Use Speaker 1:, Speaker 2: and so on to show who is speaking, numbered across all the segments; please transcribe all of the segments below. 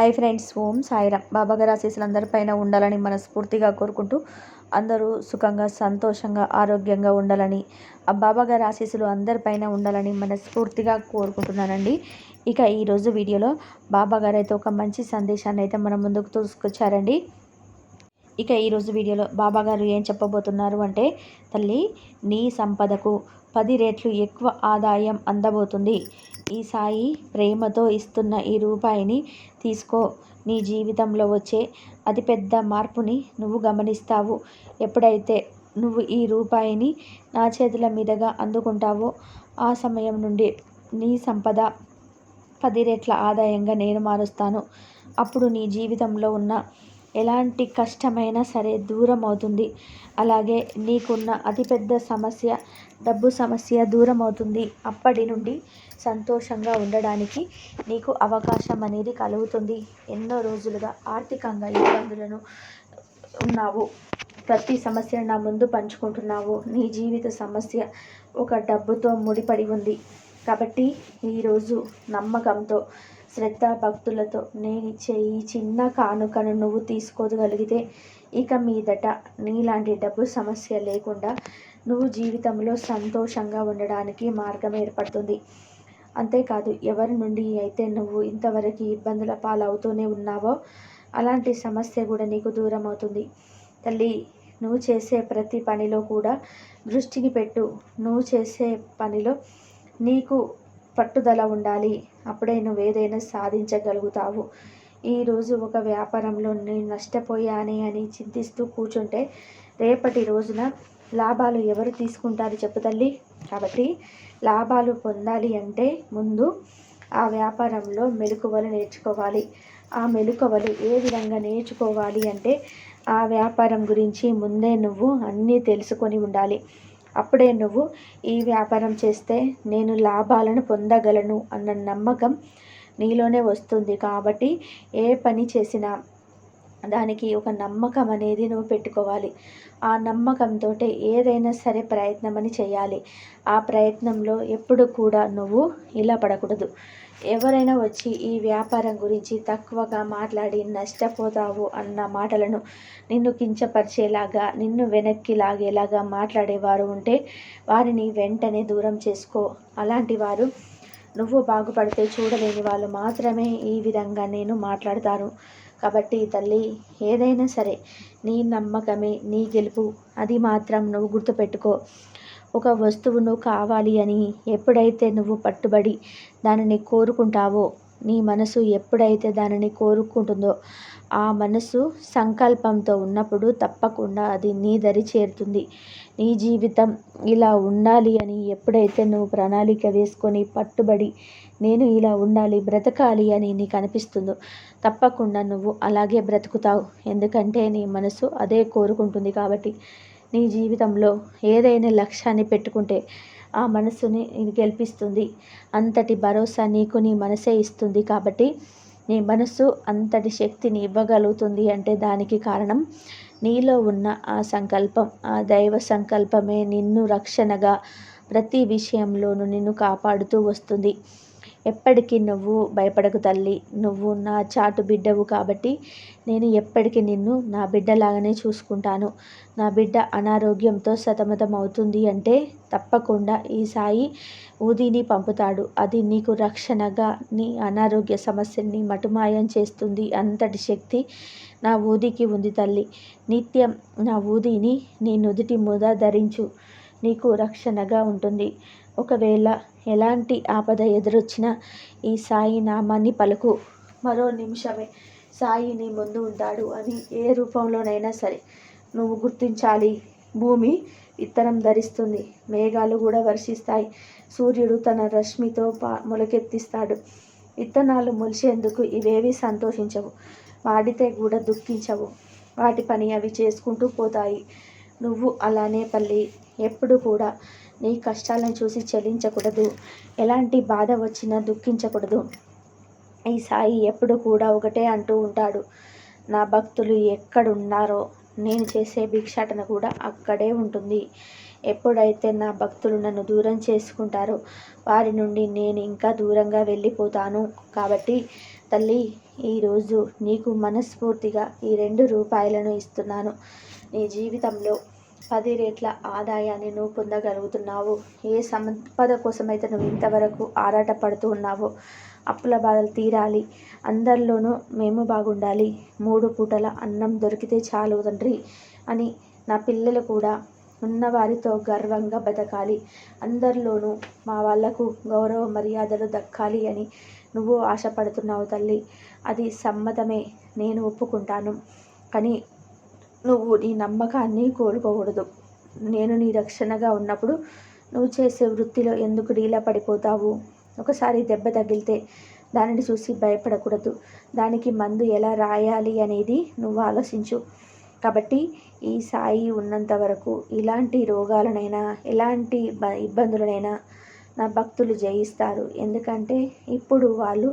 Speaker 1: Hi friends ఓం సాయిరామ్. బాబాగారి ఆశీస్సులు అందరిపైన ఉండాలని మనస్ఫూర్తిగా కోరుకుంటూ అందరూ సుఖంగా సంతోషంగా ఆరోగ్యంగా ఉండాలని ఆ బాబాగారి ఆశీస్సులు అందరిపైన ఉండాలని మనస్ఫూర్తిగా కోరుకుంటున్నానండి. ఇక ఈరోజు వీడియోలో బాబాగారు అయితే ఒక మంచి సందేశాన్ని అయితే మన ముందుకు తీసుకొచ్చారండి. ఇక ఈరోజు వీడియోలో బాబాగారు ఏం చెప్పబోతున్నారు అంటే తల్లి నీ సంపదకు పది రెట్లు ఎక్కువ ఆదాయం అందబోతుంది. ఈ సాయి ప్రేమతో ఇస్తున్న ఈ రూపాయిని తీసుకో. నీ జీవితంలో వచ్చే అతిపెద్ద మార్పుని నువ్వు గమనిస్తావు. ఎప్పుడైతే నువ్వు ఈ రూపాయిని నా చేతుల మీదుగా అందుకుంటావో ఆ సమయం నుండి నీ సంపద పది రెట్ల ఆదాయంగా నేను మారుస్తాను. అప్పుడు నీ జీవితంలో ఉన్న ఎలాంటి కష్టమైనా సరే దూరం అవుతుంది అలాగే నీకున్న అతిపెద్ద సమస్య డబ్బు సమస్య దూరం అవుతుంది అప్పటి నుండి సంతోషంగా ఉండడానికి నీకు అవకాశం అనేది కలుగుతుంది. ఎన్నో రోజులుగా ఆర్థికంగా ఇబ్బందులను ఉన్నావు. ప్రతి సమస్యను నా ముందు పంచుకుంటున్నావు. నీ జీవిత సమస్య ఒక డబ్బుతో ముడిపడి ఉంది. కాబట్టి ఈరోజు నమ్మకంతో శ్రద్ధ భక్తులతో నేనిచ్చే ఈ చిన్న కానుకను నువ్వు తీసుకోగలిగితే ఇక మీదట నీలాంటి డబ్బు సమస్య లేకుండా నువ్వు జీవితంలో సంతోషంగా ఉండడానికి మార్గం ఏర్పడుతుంది. అంతేకాదు ఎవరి నుండి అయితే నువ్వు ఇంతవరకు ఇబ్బందుల పాలవుతూనే ఉన్నావో అలాంటి సమస్య కూడా నీకు దూరం అవుతుంది తల్లి నువ్వు చేసే ప్రతి పనిలో కూడా దృష్టిని పెట్టు. నువ్వు చేసే పనిలో నీకు పట్టుదల ఉండాలి. అప్పుడే నువ్వు ఏదైనా సాధించగలుగుతావు ఈరోజు ఒక వ్యాపారంలో నేను నష్టపోయానే అని చింతిస్తూ కూర్చుంటే రేపటి రోజున లాభాలు ఎవరు తీసుకుంటారు చెప్పు తల్లి. కాబట్టి లాభాలు పొందాలి అంటే ముందు ఆ వ్యాపారంలో మెలకువలు నేర్చుకోవాలి. ఆ మెలకువలు ఏ విధంగా నేర్చుకోవాలి అంటే ఆ వ్యాపారం గురించి ముందే నువ్వు అన్నీ తెలుసుకొని ఉండాలి. అప్పుడే నువ్వు ఈ వ్యాపారం చేస్తే నేను లాభాలను పొందగలను అన్న నమ్మకం నీలోనే వస్తుంది. కాబట్టి ఏ పని చేసినా దానికి ఒక నమ్మకం అనేది నువ్వు పెట్టుకోవాలి. ఆ నమ్మకంతో ఏదైనా సరే ప్రయత్నం అని చేయాలి. ఆ ప్రయత్నంలో ఎప్పుడు కూడా నువ్వు ఇలా పడకూడదు ఎవరైనా వచ్చి ఈ వ్యాపారం గురించి తక్కువగా మాట్లాడి నష్టపోతావు అన్న మాటలను నిన్ను కించపరిచేలాగా నిన్ను వెనక్కి లాగేలాగా మాట్లాడేవారు ఉంటే వారిని వెంటనే దూరం చేసుకో. అలాంటి వారు నువ్వు బాగుపడితే చూడలేని వాళ్ళు మాత్రమే ఈ విధంగా నేను మాట్లాడతాను. కాబట్టి తల్లి ఏదైనా సరే నీ నమ్మకమే నీ గెలుపు. అది మాత్రం నువ్వు గుర్తుపెట్టుకో. ఒక వస్తువును కావాలి అని ఎప్పుడైతే నువ్వు పట్టుబడి దానిని కోరుకుంటావో నీ మనసు ఎప్పుడైతే దానిని కోరుకుంటుందో ఆ మనసు సంకల్పంతో ఉన్నప్పుడు తప్పకుండా అది నీ దరి చేరుతుంది. నీ జీవితం ఇలా ఉండాలి అని ఎప్పుడైతే నువ్వు ప్రణాళిక వేసుకొని పట్టుబడి నేను ఇలా ఉండాలి బ్రతకాలి అని నీకు అనిపిస్తుందో తప్పకుండా నువ్వు అలాగే బ్రతుకుతావు. ఎందుకంటే నీ మనసు అదే కోరుకుంటుంది కాబట్టి నీ జీవితంలో ఏదైనా లక్ష్యాన్ని పెట్టుకుంటే ఆ మనసుని గెలిపిస్తుంది. అంతటి భరోసా నీకు నీ మనసే ఇస్తుంది కాబట్టి నీ మనసు అంతటి శక్తిని ఇవ్వగలుగుతుంది అంటే దానికి కారణం నీలో ఉన్న ఆ సంకల్పం. ఆ దైవ సంకల్పమే నిన్ను రక్షణగా ప్రతి విషయంలోనూ నిన్ను కాపాడుతూ వస్తుంది. ఎప్పటికీ నువ్వు భయపడకు తల్లి. నువ్వు నా చాటు బిడ్డవు కాబట్టి నేను ఎప్పటికీ నిన్ను నా బిడ్డలాగానే చూసుకుంటాను. నా బిడ్డ అనారోగ్యంతో సతమతం అవుతుంది అంటే తప్పకుండా ఈ సాయి ఊదిని పంపుతాడు. అది నీకు రక్షణగా నీ అనారోగ్య సమస్యని మటుమాయం చేస్తుంది. అంతటి శక్తి నా ఊదికి ఉంది తల్లి. నిత్యం నా ఊదిని నీ నుదుటి ముద ధరించు. నీకు రక్షణగా ఉంటుంది. ఒకవేళ ఎలాంటి ఆపద ఎదురొచ్చినా ఈ సాయి నామాన్ని పలుకు. మరో నిమిషమే. సాయి నీ ముందు ఉంటాడు అని ఏ రూపంలోనైనా సరే. నువ్వు గుర్తించాలి. భూమి విత్తనం ధరిస్తుంది. మేఘాలు కూడా వర్షిస్తాయి. సూర్యుడు తన రశ్మితో పా మొలకెత్తిస్తాడు. విత్తనాలు మొలిచేందుకు ఇవేవి సంతోషించవు. వాడితే కూడా దుఃఖించవు. వాటి పని అవి చేసుకుంటూ పోతాయి. నువ్వు అలానే పల్లి ఎప్పుడు కూడా నీ కష్టాలను చూసి చెల్లించకూడదు. ఎలాంటి బాధ వచ్చినా దుఃఖించకూడదు. ఈ సాయి ఎప్పుడు కూడా ఒకటే అంటూ ఉంటాడు. నా భక్తులు ఎక్కడున్నారో నేను చేసే భిక్షాటన కూడా అక్కడే ఉంటుంది. ఎప్పుడైతే నా భక్తులు నన్ను దూరం చేసుకుంటారో వారి నుండి నేను ఇంకా దూరంగా వెళ్ళిపోతాను. కాబట్టి తల్లి ఈరోజు నీకు మనస్ఫూర్తిగా ఈ రెండు రూపాయలను ఇస్తున్నాను. నీ జీవితంలో పది రేట్ల ఆదాయాన్ని నువ్వు పొందగలుగుతున్నావు. ఏ సంపద కోసమైతే నువ్వు ఇంతవరకు ఆరాటపడుతూ ఉన్నావో అప్పుల బాధలు తీరాలి. అందరిలోనూ మేము బాగుండాలి. మూడు పూటల అన్నం దొరికితే చాలు తండ్రి అని నా పిల్లలు కూడా ఉన్నవారితో గర్వంగా బతకాలి. అందరిలోనూ మా వాళ్ళకు గౌరవ మర్యాదలు దక్కాలి అని నువ్వు ఆశపడుతున్నావు తల్లి. అది సమ్మతమే. నేను ఒప్పుకుంటాను. కానీ నువ్వు నీ నమ్మకాన్ని కోల్పోకూడదు. నేను నీ రక్షణగా ఉన్నప్పుడు నువ్వు చేసే వృత్తిలో ఎందుకు డీలా పడిపోతావు? ఒకసారి దెబ్బ తగిలితే దానిని చూసి భయపడకూడదు. దానికి మందు ఎలా రాయాలి అనేది నువ్వు ఆలోచించు. కాబట్టి ఈ సాయి ఉన్నంత వరకు ఇలాంటి రోగాలనైనా ఎలాంటి బ ఇబ్బందులనైనా నా భక్తులు జయిస్తారు. ఎందుకంటే ఇప్పుడు వాళ్ళు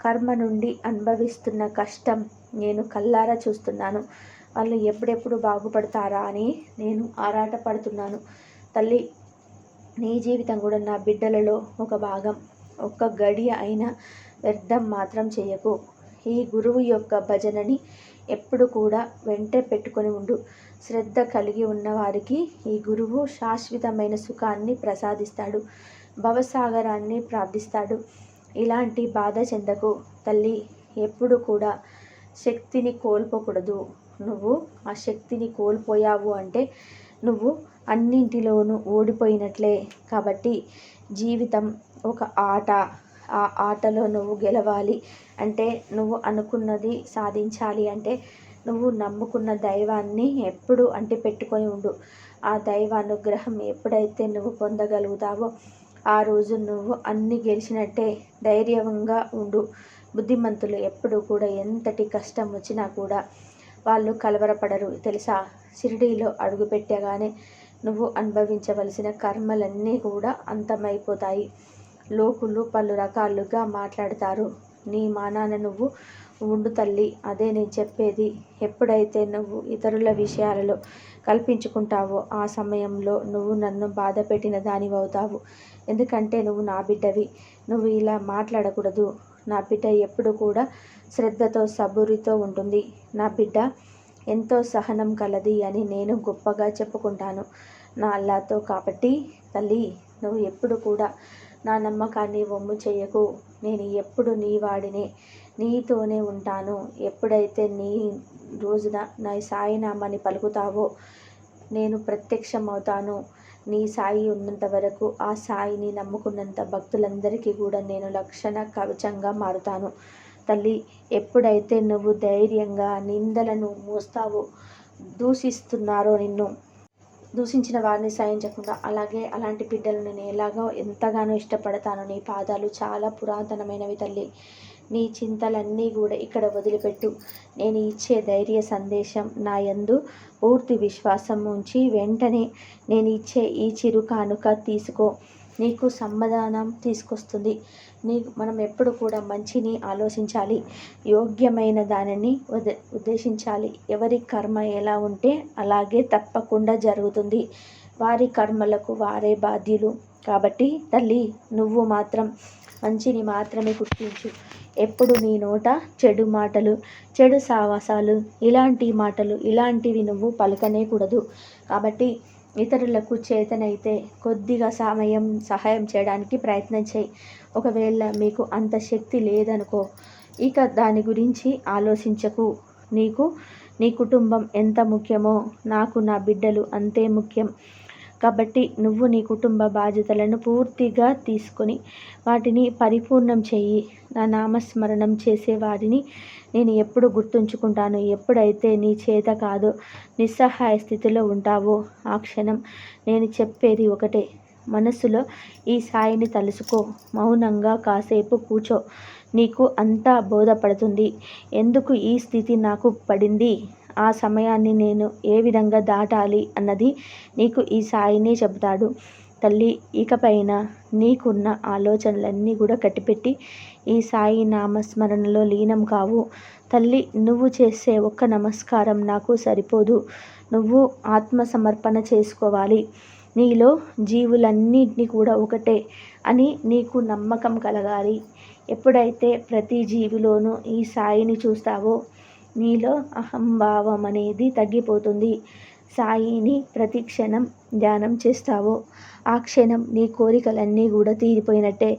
Speaker 1: కర్మ నుండి అనుభవిస్తున్న కష్టం నేను కల్లారా చూస్తున్నాను. వాళ్ళు ఎప్పుడెప్పుడు బాగుపడతారా అని నేను ఆరాటపడుతున్నాను తల్లి నీ జీవితం కూడా నా బిడ్డలలో ఒక భాగం. ఒక్క గడియ అయినా వ్యర్థం మాత్రం చేయకు. ఈ గురువు యొక్క భజనని ఎప్పుడు కూడా వెంటే పెట్టుకొని ఉండు. శ్రద్ధ కలిగి ఉన్నవారికి ఈ గురువు శాశ్వతమైన సుఖాన్ని ప్రసాదిస్తాడు. భవసాగరాన్ని ప్రార్థిస్తాడు. ఇలాంటి బాధ చెందకు. తల్లి ఎప్పుడు కూడా శక్తిని కోల్పోకూడదు. నువ్వు ఆ శక్తిని కోల్పోయావు అంటే నువ్వు అన్నింటిలోనూ ఓడిపోయినట్లే. కాబట్టి జీవితం ఒక ఆట. ఆ ఆటలో నువ్వు గెలవాలి అంటే నువ్వు అనుకున్నది సాధించాలి అంటే నువ్వు నమ్ముకున్న దైవాన్ని ఎప్పుడు అంటే పెట్టుకొని ఉండు. ఆ దైవ అనుగ్రహం ఎప్పుడైతే నువ్వు పొందగలుగుతావో ఆ రోజు నువ్వు అన్ని గెలిచినట్టే ధైర్యంగా ఉండు. బుద్ధిమంతులు ఎప్పుడు కూడా ఎంతటి కష్టం వచ్చినా కూడా వాళ్ళు కలవరపడరు. తెలుసా? షిరిడీలో అడుగుపెట్టగానే నువ్వు అనుభవించవలసిన కర్మలన్నీ కూడా అంతమైపోతాయి. లోకులు పలు రకాలుగా మాట్లాడతారు. నీ మానాన నువ్వు ఉండు తల్లి. అదే నేను చెప్పేది. ఎప్పుడైతే నువ్వు ఇతరుల విషయాలలో కల్పించుకుంటావో ఆ సమయంలో నువ్వు నన్ను బాధ పెట్టిన దానివవుతావు. ఎందుకంటే నువ్వు నా బిడ్డవి. నువ్వు ఇలా మాట్లాడకూడదు. నా బిడ్డ ఎప్పుడు కూడా శ్రద్ధతో సబురితో ఉంటుంది. నా బిడ్డ ఎంతో సహనం కలది అని నేను గొప్పగా చెప్పుకుంటాను. నా అల్లాతో కాబట్టి తల్లి నువ్వు ఎప్పుడు కూడా నా నమ్మకాన్ని వమ్ము చేయకు. నేను ఎప్పుడు నీ వాడినే నీతోనే ఉంటాను. ఎప్పుడైతే నీ రోజున నా సాయినామాన్ని పలుకుతావో నేను ప్రత్యక్షమవుతాను. నీ సాయి ఉన్నంత వరకు ఆ సాయిని నమ్ముకున్నంత భక్తులందరికీ కూడా నేను లక్షణ కవచంగా మారుతాను. తల్లి ఎప్పుడైతే నువ్వు ధైర్యంగా నిందలను మోస్తావో దూషిస్తున్నారో నిన్ను దూషించిన వారిని సహించకుండా అలాగే అలాంటి బిడ్డలు నేను ఎలాగో ఎంతగానో ఇష్టపడతాను నీ పాదాలు చాలా పురాతనమైనవి తల్లి. నీ చింతలన్నీ కూడా ఇక్కడ వదిలిపెట్టు. నేను ఇచ్చే ధైర్య సందేశం నా యందు పూర్తి విశ్వాసం ఉంచి వెంటనే నేను ఇచ్చే ఈ చిరు కానుక తీసుకో. నీకు సమాధానం తీసుకొస్తుంది. నీకు మనం ఎప్పుడు కూడా మంచిని ఆలోచించాలి. యోగ్యమైన దానిని ఉద ఉద్దేశించాలి. ఎవరి కర్మ ఎలా ఉంటే అలాగే తప్పకుండా జరుగుతుంది. వారి కర్మలకు వారే బాధ్యులు. కాబట్టి తల్లి నువ్వు మాత్రం మంచిని మాత్రమే గుర్తించు. ఎప్పుడు నీ నోట చెడు మాటలు చెడు సావాసాలు ఇలాంటి మాటలు ఇలాంటివి నువ్వు పలకనేకూడదు కాబట్టి ఇతరులకు చేతనైతే కొద్దిగా సమయం సహాయం చేయడానికి ప్రయత్నం చేయి. ఒకవేళ మీకు అంత శక్తి లేదనుకో ఇక దాని గురించి ఆలోచించకు. నీకు నీ కుటుంబం ఎంత ముఖ్యమో నాకు నా బిడ్డలు అంతే ముఖ్యం. కాబట్టి నువ్వు నీ కుటుంబ బాధ్యతలను పూర్తిగా తీసుకొని వాటిని పరిపూర్ణం చెయ్యి నా నామస్మరణం చేసే వారిని నేను ఎప్పుడు గుర్తుంచుకుంటాను? ఎప్పుడైతే నీ చేత కాదో నిస్సహాయ స్థితిలో ఉంటావో ఆ క్షణం నేను చెప్పేది ఒకటే. మనసులో ఈ సాయిని తలుసుకో. మౌనంగా కాసేపు కూర్చో. నీకు అంతా బోధపడుతుంది. ఎందుకు ఈ స్థితి నాకు పడింది? ఆ సమయాన్ని నేను ఏ విధంగా దాటాలి అన్నది నీకు ఈ సాయినే చెబుతాడు. తల్లి ఇకపైన నీకున్న ఆలోచనలన్నీ కూడా కట్టిపెట్టి ఈ సాయి నామస్మరణలో లీనం కావు. తల్లి నువ్వు చేసే ఒక్క నమస్కారం నాకు సరిపోదు. నువ్వు ఆత్మసమర్పణ చేసుకోవాలి. నీలో జీవులన్నింటినీ కూడా ఒకటే అని నీకు నమ్మకం కలగాలి. ఎప్పుడైతే ప్రతి జీవిలోనూ ఈ సాయిని చూస్తావో నీలో అహంభావం అనేది తగ్గిపోతుంది. సాయిని ప్రతి క్షణం ధ్యానం చేస్తావో. ఆ క్షణం నీ కోరికలన్నీ కూడా తీరిపోయినట్టే.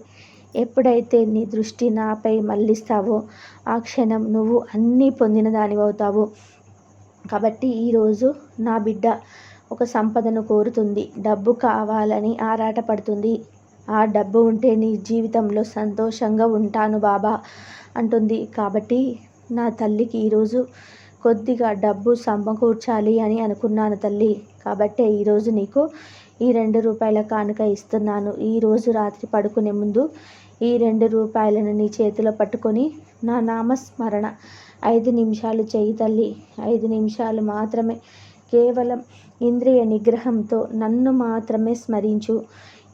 Speaker 1: ఎప్పుడైతే నీ దృష్టి నాపై మళ్ళిస్తావో ఆ క్షణం నువ్వు అన్నీ పొందిన దానివవుతావు కాబట్టి ఈరోజు నా బిడ్డ ఒక సంపదను కోరుతుంది. డబ్బు కావాలని ఆరాటపడుతుంది. ఆ డబ్బు ఉంటే నీ జీవితంలో సంతోషంగా ఉంటాను బాబా అంటుంది. కాబట్టి నా తల్లికి ఈరోజు కొద్దిగా డబ్బు సమకూర్చాలి అని అనుకున్నాను తల్లి. కాబట్టే ఈరోజు నీకు ఈ రెండు రూపాయల కానుక ఇస్తున్నాను. ఈరోజు రాత్రి పడుకునే ముందు ఈ రెండు రూపాయలను నీ చేతిలో పట్టుకొని నా నామస్మరణ ఐదు నిమిషాలు చేయి తల్లి. ఐదు నిమిషాలు మాత్రమే. కేవలం ఇంద్రియ నిగ్రహంతో నన్ను మాత్రమే స్మరించు.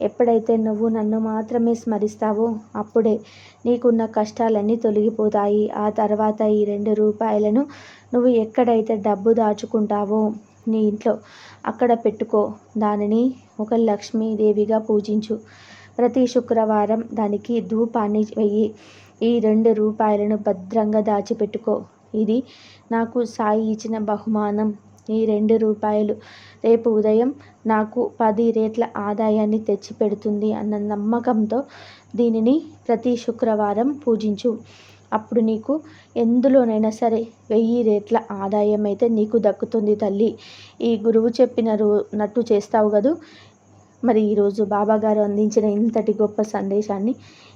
Speaker 1: ఎప్పుడైతే నువ్వు నన్ను మాత్రమే స్మరిస్తావో అప్పుడే నీకున్న కష్టాలన్నీ తొలగిపోతాయి. ఆ తర్వాత ఈ రెండు రూపాయలను నువ్వు ఎక్కడైతే డబ్బు దాచుకుంటావో నీ ఇంట్లో అక్కడ పెట్టుకో. దానిని ఒక లక్ష్మీదేవిగా పూజించు. ప్రతి శుక్రవారం దానికి ధూపాన్ని వెయ్యి. ఈ రెండు రూపాయలను భద్రంగా దాచిపెట్టుకో. ఇది నాకు సాయి ఇచ్చిన బహుమానం. ఈ రెండు రూపాయలు. రేపు ఉదయం నాకు పది రేట్ల ఆదాయాన్ని తెచ్చిపెడుతుంది అన్న నమ్మకంతో దీనిని ప్రతి శుక్రవారం పూజించు. అప్పుడు నీకు ఎందులోనైనా సరే వెయ్యి రేట్ల ఆదాయం అయితే నీకు దక్కుతుంది తల్లి. ఈ గురువు చెప్పిన రో నట్టు చేస్తావు కదూ? మరి ఈరోజు బాబాగారు అందించిన ఇంతటి గొప్ప సందేశాన్ని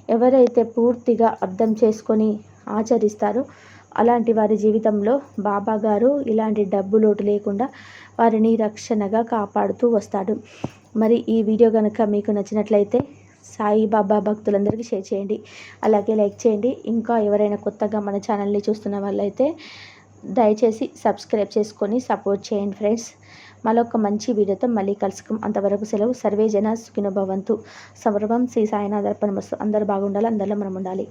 Speaker 1: ఎవరైతే పూర్తిగా అర్థం చేసుకొని ఆచరిస్తారో అలాంటి వారి జీవితంలో బాబా గారు ఇలాంటి డబ్బు లోటు లేకుండా వారిని రక్షణగా కాపాడుతూ వస్తాడు. మరి ఈ వీడియో కనుక మీకు నచ్చినట్లయితే సాయిబాబా భక్తులందరికీ షేర్ చేయండి. అలాగే లైక్ చేయండి. ఇంకా ఎవరైనా కొత్తగా మన ఛానల్ని చూస్తున్న వాళ్ళైతే దయచేసి సబ్స్క్రైబ్ చేసుకొని సపోర్ట్ చేయండి ఫ్రెండ్స్. మరొక మంచి వీడియోతో మళ్ళీ కలుసుకుం అంతవరకు సెలవు. సర్వే జన సుఖినభవంతు సంభ్రమం శ్రీ సాయినాథర్పణ వస్తు అందరూ బాగుండాలి. అందరిలో మనం ఉండాలి.